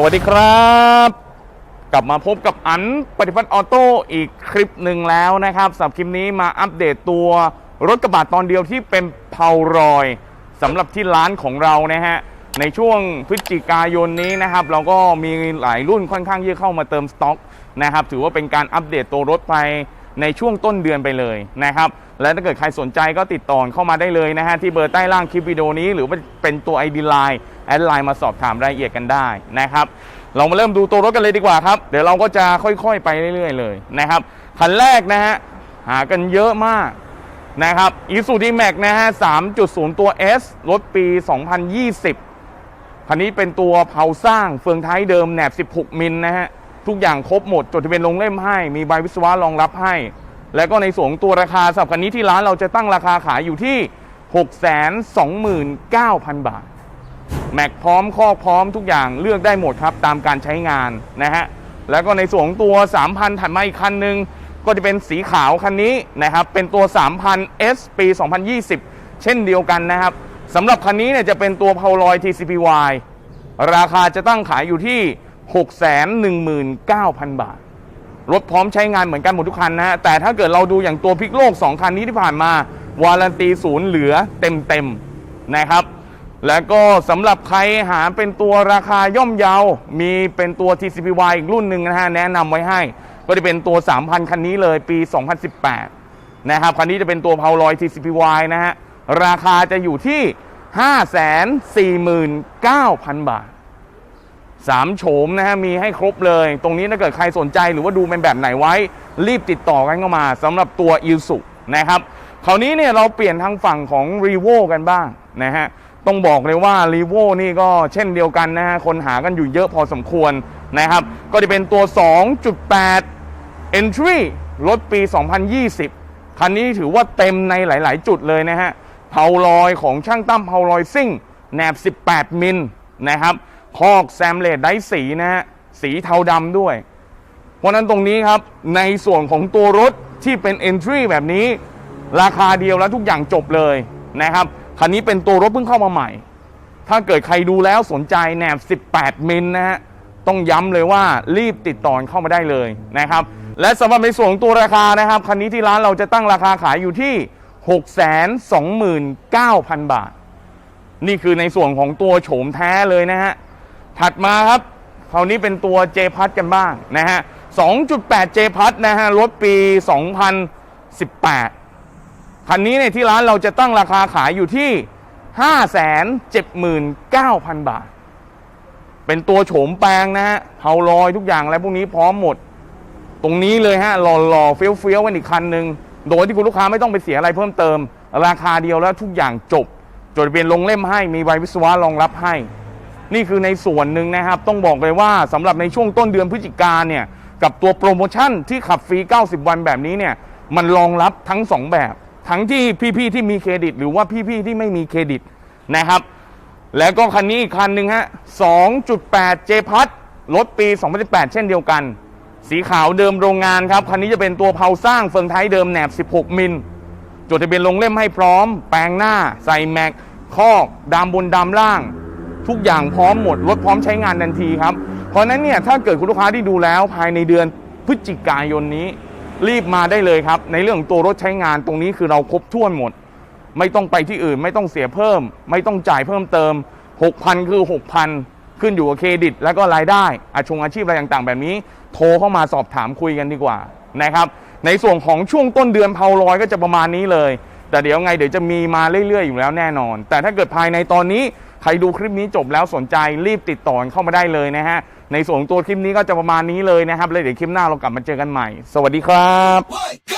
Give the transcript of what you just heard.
สวัสดีครับ กลับมาพบกับอันปฏิพัฒน์ออโต้อีกคลิปหนึ่งแล้วนะครับสำหรับคลิปนี้มาอัปเดตตัวรถกระบะตอนเดียวที่เป็นเพารอยสำหรับที่ร้านของเรานะฮะในช่วงพฤศจิกายนนี้นะครับ เราก็มีหลายรุ่นค่อนข้างที่จะเข้ามาเติมสต็อกนะครับ ถือว่าเป็นการอัปเดตตัวรถไปในช่วงต้นเดือนไปเลยนะครับ และถ้าเกิดใครสนใจก็ติดต่อเข้ามาได้เลยนะฮะ ที่เบอร์ใต้ล่างคลิปวิดีโอนี้ หรือว่าเป็นตัว ID Line แอดไลน์มาสอบถามรายละเอียดกันได้นะครับ เรามาเริ่มดูตัวรถกันเลยดีกว่าครับ เดี๋ยวเราก็จะค่อยๆ ไปเรื่อยๆ เลยนะครับ คันแรกนะฮะ หากันเยอะมากนะครับ i s u d m a x นะฮะ 3.0 ตัว S รถปี 2020 คันนี้เป็นตัวเผาสร้างเฟืองท้ายเดิมแหนบ 16 มิลนะฮะ ทุกอย่างครบหมด จดทะเบียนลงเล่มให้ มีใบวิศวะรองรับให้ แล้วก็ในส่วนของตัวราคาสำหรับคันนี้ที่ร้านเราจะตั้งราคาขายอยู่ที่ 629,000 บาท แม็กพร้อมข้อกพร้อมทุกอย่างเลือกได้หมดครับตามการใช้งานนะฮะแล้วก็ในส่วนของตัว 3,000 ถัดมาอีกคันหนึ่งก็จะเป็นสีขาวคันนี้นะครับเป็นตัว 3,000 S ปี 2020 เช่นเดียวกันนะครับสำหรับคันนี้เนี่ยจะเป็นตัวพาวลอย TCPY ราคาจะตั้งขายอยู่ที่ 619,000 บาท รถพร้อมใช้งานเหมือนกันหมดทุกคันนะฮะแต่ถ้าเกิดเราดูอย่างตัวพลิกโลก 2 คันนี้ที่ผ่านมา วารันตีศูนย์เหลือเต็มๆนะครับ แล้วก็สำหรับใครหาเป็นตัวราคาย่อมเยา มีเป็นตัว TCPY อีกรุ่นหนึ่งนะฮะแนะนำไว้ให้ ก็จะเป็นตัว 3,000 คันนี้เลยปี 2018 นะครับ คันนี้จะเป็นตัวเพาลอย TCPY นะฮะ ราคาจะอยู่ที่ 549,000 บาท สามโฉมนะฮะมีให้ครบเลย ตรงนี้ถ้าเกิดใครสนใจหรือว่าดูเป็นแบบไหนไว้ รีบติดต่อกันเข้ามาสำหรับตัวอิลสุนะครับคราวนี้เนี่ยเราเปลี่ยนทางฝั่งของ r ีโวกันบ้างนะฮะต้องบอกเลยว่า r ีโวนี่ก็เช่นเดียวกันนะฮะคนหากันอยู่เยอะพอสมควรนะครับ ก็จะเป็นตัว 2.8 Entry รถปี 2020 คันนี้ถือว่าเต็มในหลาย ๆ จุดเลยนะฮะเพาลอยของช่างตั้มเพาลอยซิ่งแหนบ 18 มิลนะครับ คอกแซมเลดได้สีนะฮะสีเทาดำด้วย เพราะฉะนั้นตรงนี้ครับในส่วนของตัวรถที่เป็น Entry แบบนี้ ราคาเดียวแล้วทุกอย่างจบเลยนะครับคันนี้เป็นตัวรถเพิ่งเข้ามาใหม่ ถ้าเกิดใครดูแล้วสนใจแหนบ 18 มิลนะฮะต้องย้ำเลยว่ารีบติดต่อเข้ามาได้เลยนะครับ และสำหรับในส่วนของตัวราคานะครับคันนี้ที่ร้านเราจะตั้งราคาขายอยู่ที่ 629,000 บาท นี่คือในส่วนของตัวโฉมแท้เลยนะฮะ ถัดมาครับคราวนี้เป็นตัว J พัดกันบ้างนะฮะ 2.8 J พัดนะฮะรถปี 2018 คันนี้เนี่ยที่ร้านเราจะตั้งราคาขายอยู่ที่ 579,000 บาท เป็นตัวโฉมแปลงนะฮะเผาลอยทุกอย่างอะไรพวกนี้พร้อมหมด ตรงนี้เลยฮะหล่อหล่อๆเฟี้ยวเฟี้ยวๆกันอีกคันหนึ่งโดยที่คุณลูกค้าไม่ต้องไปเสียอะไรเพิ่มเติม ราคาเดียวแล้วทุกอย่างจบ จดทะเบียนลงเล่มให้มีใบวิศวะรองรับให้ นี่คือในส่วนหนึ่งนะครับ ต้องบอกเลยว่าสำหรับในช่วงต้นเดือนพฤศจิกาเนี่ยกับตัวโปรโมชั่นที่ขับฟรี 90 วันแบบนี้เนี่ยมันรองรับทั้ง 2 แบบ ทั้งที่พี่ๆที่มีเครดิต หรือว่าพี่ๆที่ไม่มีเครดิตนะครับ แล้วก็คันนี้อีกคันหนึ่งฮะ 2.8 เจพัทรถปี 2018 เช่นเดียวกัน สีขาวเดิมโรงงานครับ คันนี้จะเป็นตัวเผาสร้างเฟืองไทยเดิมแหนบ 16 มิล จดทะเบียนลงเล่มให้พร้อม แปลงหน้า ใส่แม็ก คอกดามบนดามล่าง ทุกอย่างพร้อมหมดรถพร้อมใช้งานทันทีครับ เพราะนั้นเนี่ยถ้าเกิดคุณลูกค้าที่ดูแล้วภายในเดือนพฤศจิกายนนี้ รีบมาได้เลยครับ ในเรื่องตัวรถใช้งานตรงนี้คือเราครบถ้วนหมด ไม่ต้องไปที่อื่น ไม่ต้องเสียเพิ่ม ไม่ต้องจ่ายเพิ่มเติม 6,000 คือ 6,000 ขึ้นอยู่กับเครดิต แล้วก็รายได้อาชงอาชีพอะไรต่างๆ แบบนี้ โทรเข้ามาสอบถามคุยกันดีกว่านะครับในส่วนของช่วงต้นเดือนเผาลอยก็จะประมาณนี้เลย แต่เดี๋ยวไงเดี๋ยวจะมีมาเรื่อยๆอยู่แล้วแน่นอน แต่ถ้าเกิดภายในตอนนี้ ใครดูคลิปนี้จบแล้วสนใจรีบติดต่อเข้ามาได้เลยนะฮะ ในส่วนตัวคลิปนี้ก็จะประมาณนี้เลยนะครับ แล้วเดี๋ยวคลิปหน้าเรากลับมาเจอกันใหม่ สวัสดีครับ